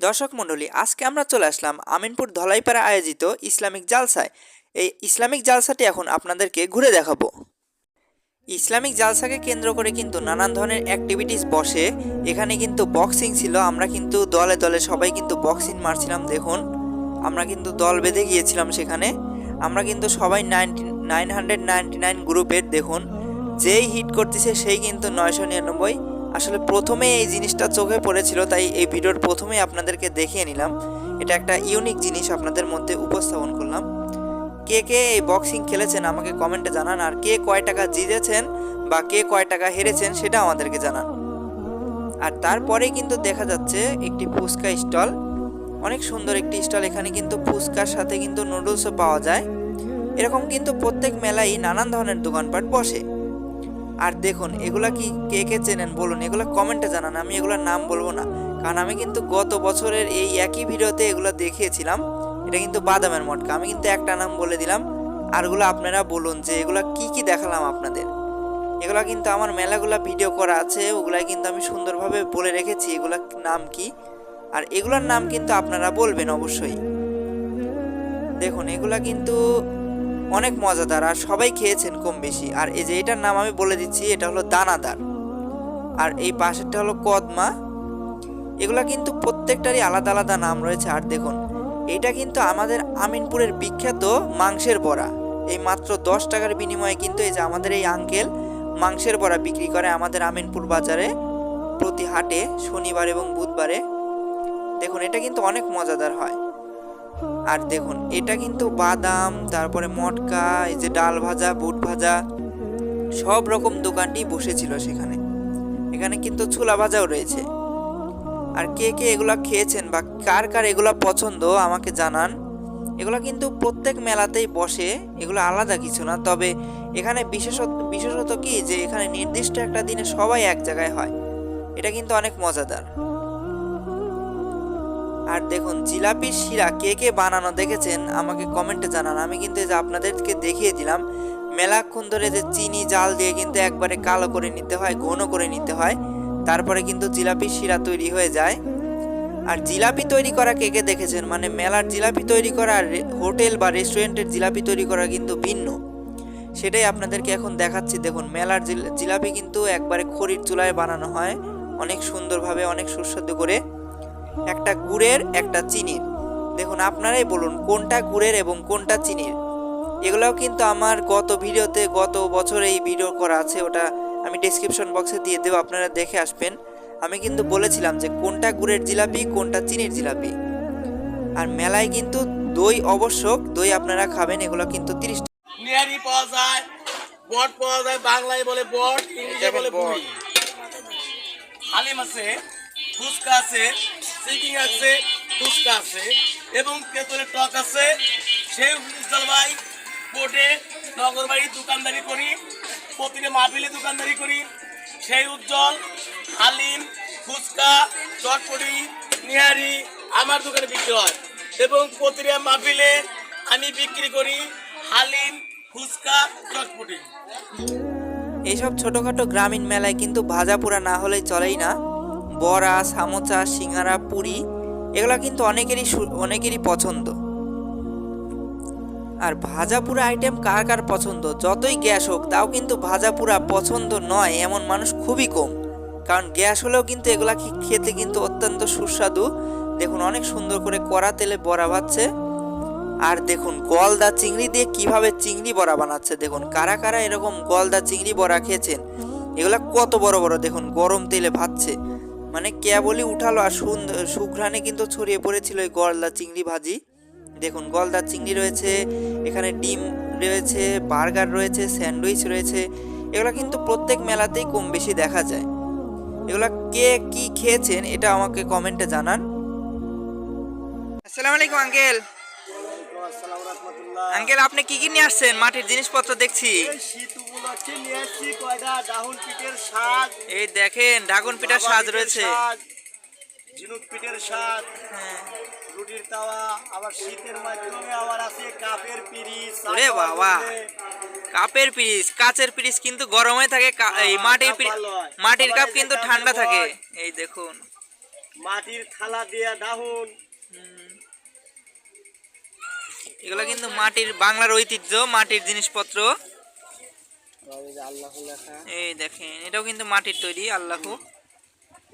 দর্শক মণ্ডলী, আজকে আমরা চলে আসলাম আমিনপুর ধলাইপাড়া আয়োজিত ইসলামিক জালসায়। এই ইসলামিক জালসাটি এখন আপনাদেরকে ঘুরে দেখাবো। ইসলামিক জালসাকে কেন্দ্র করে কিন্তু নানান ধরনের অ্যাক্টিভিটিস বসে। এখানে কিন্তু বক্সিং ছিল। আমরা কিন্তু দলে দলে সবাই কিন্তু বক্সিং মারছিলাম, দেখুন। আমরা কিন্তু দল বেঁধে গিয়েছিলাম সেখানে। আমরা কিন্তু সবাই ninety nine hundred ninety nine গ্রুপের দেখুন, যেই হিট করতেছে সেই কিন্তু নয়শো নিরানব্বই। আসলে প্রথমে এই জিনিসটা চোখে পড়েছিল, তাই এই ভিডিওর প্রথমেই আপনাদেরকে দেখিয়ে নিলাম। এটা একটা ইউনিক জিনিস আপনাদের মধ্যে উপস্থাপন করলাম। কে কে এই বক্সিং খেলেছেন আমাকে কমেন্টে জানান, আর কে কয় টাকা জিতেছেন বা কে কয় টাকা হেরেছেন সেটা আমাদেরকে জানান। আর তারপরে কিন্তু দেখা যাচ্ছে একটি ফুচকা স্টল। অনেক সুন্দর একটি স্টল, এখানে কিন্তু ফুচকার সাথে কিন্তু নুডলসও পাওয়া যায়। এরকম কিন্তু প্রত্যেক মেলায় নানান ধরনের দোকানপাট বসে। আর দেখুন, এগুলা কি কে কে চেনেন বলুন? এগুলা কমেন্টে জানান, আমি এগুলোর নাম বলব না। কারণ আমি কিন্তু গত বছরের এই একই ভিডিওতে এগুলো দেখিয়েছিলাম। এটা কিন্তু বাদামের মটকা। আমি কিন্তু একটা নাম বলে দিলাম। আরগুলো আপনারা বলুন যে এগুলা কি কি দেখালাম আপনাদের। এগুলা কিন্তু আমার মেলাগুলা ভিডিও করা আছে, ওগুলাই কিন্তু আমি সুন্দরভাবে বলে রেখেছি এগুলা নাম কি। আর এগুলার নাম কিন্তু আপনারা বলবেন অবশ্যই। দেখুন, এগুলা কিন্তু অনেক মজাদার, আর সবাই খেয়েছেন কম বেশি। আর এই যে এটার নাম আমি বলে দিচ্ছি, এটা হলো দানাদার। আর এই পাশেরটা হলো কদমা। এগুলা কিন্তু প্রত্যেকটারই আলাদা আলাদা নাম রয়েছে। আর দেখুন, এটা কিন্তু আমাদের আমিনপুরের বিখ্যাত মাংসের বড়া। এই মাত্র দশ টাকার বিনিময়ে কিন্তু এই যে আমাদের এই আঙ্কেল মাংসের বড়া বিক্রি করে আমাদের আমিনপুর বাজারে প্রতি হাটে, শনিবার এবং বুধবারে। দেখুন, এটা কিন্তু অনেক মজাদার হয়। আর দেখুন, এটা কিন্তু বাদাম, তারপরে মটকা, এই যে ডাল ভাজা, বুট ভাজা, সব রকম দোকানটি বসেছিল সেখানে। এখানে কিন্তু ছোলা ভাজাও রয়েছে। আর কে কে এগুলা খেয়েছেন বা কার কার এগুলা পছন্দ আমাকে জানান। এগুলা কিন্তু প্রত্যেক মেলাতেই বসে, এগুলো আলাদা কিছু না, তবে এখানে বিশেষত বিশেষত কি যে এখানে নির্দিষ্ট একটা দিনে সবাই এক জায়গায় হয়। এটা কিন্তু অনেক মজাদার। আর দেখুন জিলাপির শিরা কে কে বানানো দেখেছেন আমাকে কমেন্টে জানান। আমি কিন্তু যে আপনাদেরকে দেখিয়ে দিলাম মেলাক্ষণ ধরে যে চিনি, জাল দিয়ে কিন্তু একবারে কালো করে নিতে হয়, ঘন করে নিতে হয়, তারপরে কিন্তু জিলাপির শিরা তৈরি হয়ে যায়। আর জিলাপি তৈরি করা কে কে দেখেছেন? মানে মেলার জিলাপি তৈরি করা আর হোটেল বা রেস্টুরেন্টের জিলাপি তৈরি করা কিন্তু ভিন্ন। সেটাই আপনাদেরকে এখন দেখাচ্ছি। দেখুন, মেলার জিলাপি কিন্তু একবারে খড়ির চুলায় বানানো হয়, অনেক সুন্দরভাবে, অনেক সুস্বাদু করে। একটা গুড়ের একটা চিনির। দেখুন আপনারাই বলুন কোনটা গুড়ের এবং কোনটা চিনির? এগুলোও কিন্তু আমার গত ভিডিওতে গত বছর এই ভিডিও করা আছে ওটা আমি ডেসক্রিপশন বক্সে দিয়ে দেবো আপনারা দেখে আসবেন। আমি কিন্তু বলেছিলাম যে কোনটা গুড়ের জিলাপি কোনটা চিনির জিলাপি। আর মেলায় কিন্তু দই অবশ্যক দই আপনারা খাবেন এগুলো কিন্তু তিরিশ নিয়ারি পাওয়া যায় বট পাওয়া যায় বাংলায় বলে বট ইংলিশে বলে বট। হালিম আছে ফুচকা আছে চিকিং আছে, ফুচকা আছে এবং তেঁতুলের টক আছে। সেই উজ্জ্বল ভাই কোর্টে নগরবাড়ি দোকানদারি করি, প্রতিটা মাহফিলে দোকানদারি করি। সেই উজ্জ্বল, হালিম, ফুচকা, চটপটি, নিহারি আমার দোকানে বিক্রি হয়। এবং প্রতিটা মাহফিলে আমি বিক্রি করি হালিম, ফুচকা, চটপটি। এইসব ছোটোখাটো গ্রামীণ মেলায় কিন্তু ভাজা পোড়া না হলেই চলেই না। বড়া, সামোচা, সিঙ্গারা, পুরি, এগুলো কিন্তু অনেকেরই অনেকেরই পছন্দ। আর ভাজা পোড়া আইটেম কার কার পছন্দ? যতই গ্যাস হোক, তাও কিন্তু ভাজা পোড়া পছন্দ নয়, এমন মানুষ খুবই কম। কারণ গ্যাস হলেও কিন্তু এগুলা খেতে কিন্তু অত্যন্ত সুস্বাদু। দেখুন, অনেক সুন্দর করে কড়া তেলে বড়া ভাজছে আর দেখুন, গলদা চিংড়ি দিয়ে কীভাবে চিংড়ি বড়া বানাচ্ছে। দেখুন, কারা কারা এরকম গলদা চিংড়ি বড়া খেয়েছেন? এগুলা কত বড় বড়, দেখুন, গরম তেলে ভাজছে। মানে কেবলই উঠালো আর সুঘ্রাণে কিন্তু ছড়িয়ে পড়েছিল ওই গলদা চিংড়ি ভাজি। দেখুন, গলদা চিংড়ি রয়েছে, এখানে ডিম রয়েছে, বার্গার রয়েছে, স্যান্ডউইচ রয়েছে, এগুলো কিন্তু প্রত্যেক মেলাতেই কম বেশি দেখা যায়। এগুলো কে কি খেয়েছেন, এটা আমাকে কমেন্টে জানান। আসসালামু আলাইকুম, আঙ্কেল। আঙ্কেল আপনি কি কি নিয়ে আসছেন? মাটির জিনিসপত্র দেখছি। এই দেখেন ড্রাগন পিঠার সাজ রয়েছে। ঝিনুক পিঠের স্বাদ হ্যাঁ। রুটির তাওয়া আবার শীতের মাধ্যমে আবার আছে কাপের বাবা। পিরিচ কাচের পিরিচ কিন্তু গরমে থাকে কা- এই মাটির মাটির কাপ কিন্তু ঠান্ডা থাকে। এই দেখুন। মাটির থালা দিয়ে ডাহুন এগুলো কিন্তু মাটির বাংলার ঐতিহ্য মাটির জিনিসপত্র। এই দেখেন এটাও কিন্তু মাটির তৈরি আল্লাহ।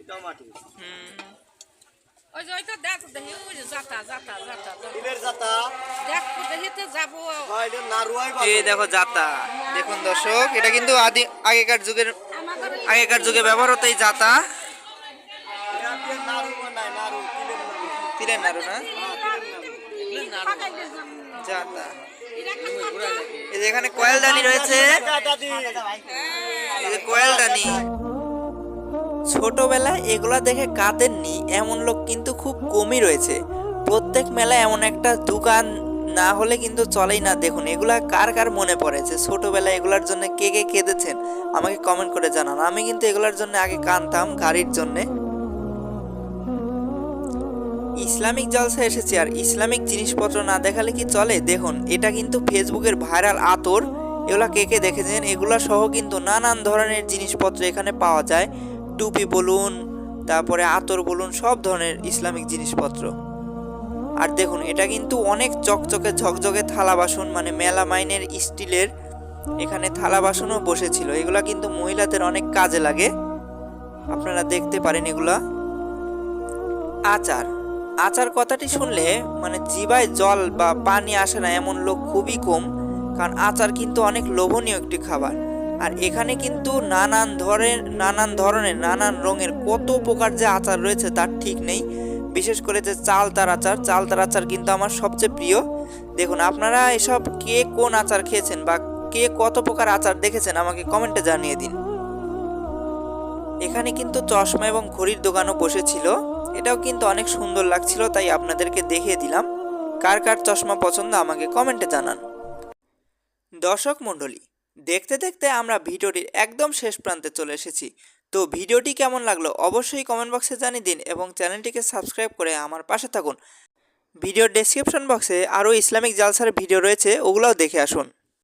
এটাও মাটি। হুম। ওই যে ওইটা দেখ জাতা দেখ। দেখিতে যাব। এটা নারুয়াই এই দেখো জাতা। দেখুন দর্শক এটা কিন্তু আদি আগেকার যুগের আগেকার যুগে ব্যবহার হতো এই জাতা। তিলের নাড়ু না। জাতা। এই যে এখানে কয়েলদানি রয়েছে। এই যে কয়েলদানি। ছোটবেলায় এগুলা দেখে কাঁদেননি এমন লোক কিন্তু খুব কমই রয়েছে। প্রত্যেক মেলায় এমন একটা দোকান না হলে কিন্তু চলেই না। দেখুন এগুলা কার কার মনে পড়ে যে ছোটবেলায় এগুলার জন্য কে কে কেঁদেছেন? আমাকে কমেন্ট করে জানান। আমি কিন্তু এগুলার জন্য আগে কানতাম গাড়ির জন্যে। ইসলামিক জলসা এসেছে আর ইসলামিক জিনিসপত্র না দেখালে কি চলে? দেখুন, এটা কিন্তু ফেসবুকের ভাইরাল আতর। এগুলা কে কে দেখেছেন? এগুলা সহ কিন্তু নানান ধরনের জিনিসপত্র এখানে পাওয়া যায়। টুপি বলুন, তারপরে আতর বলুন, সব ধরনের ইসলামিক জিনিসপত্র। আর দেখুন, এটা কিন্তু অনেক চকচকে ঝকঝকে থালা বাসন মানে মেলা মাইনের স্টিলের এখানে থালা বাসনও বসেছিল। এগুলা কিন্তু মহিলাদের অনেক কাজে লাগে। আপনারা দেখতে পারেন এগুলা। আচার। আচার কথাটি শুনলে মানে জিবায় জল বা পানি আসে না এমন লোক খুবই কম, কারণ আচার কিন্তু অনেক লোভনীয় একটি খাবার। আর এখানে কিন্তু নানান ধরনের নানান ধরনের, নানান রঙের কত প্রকার যে আচার রয়েছে তার ঠিক নেই। বিশেষ করে যে চালতার আচার চালতার আচার কিন্তু আমার সবচেয়ে প্রিয়। দেখুন, আপনারা এসব কে কোন আচার খেয়েছেন বা কে কত প্রকার আচার দেখেছেন আমাকে কমেন্টে জানিয়ে দিন। এখানে কিন্তু চশমা এবং ঘড়ির দোকানও বসেছিল। এটাও কিন্তু অনেক সুন্দর লাগছিল, তাই আপনাদেরকে দেখিয়ে দিলাম। কার কার চশমা পছন্দ আমাকে কমেন্টে জানান। দর্শক মণ্ডলী, দেখতে দেখতে আমরা ভিডিওটির একদম শেষ প্রান্তে চলে এসেছি। তো ভিডিওটি কেমন লাগল অবশ্যই কমেন্ট বক্সে জানিয়ে দিন এবং চ্যানেলটিকে সাবস্ক্রাইব করে আমার পাশে থাকুন। ভিডিওর ডেসক্রিপশন বক্সে আরও ইসলামিক জালসার ভিডিও রয়েছে, ওগুলোও দেখে আসুন।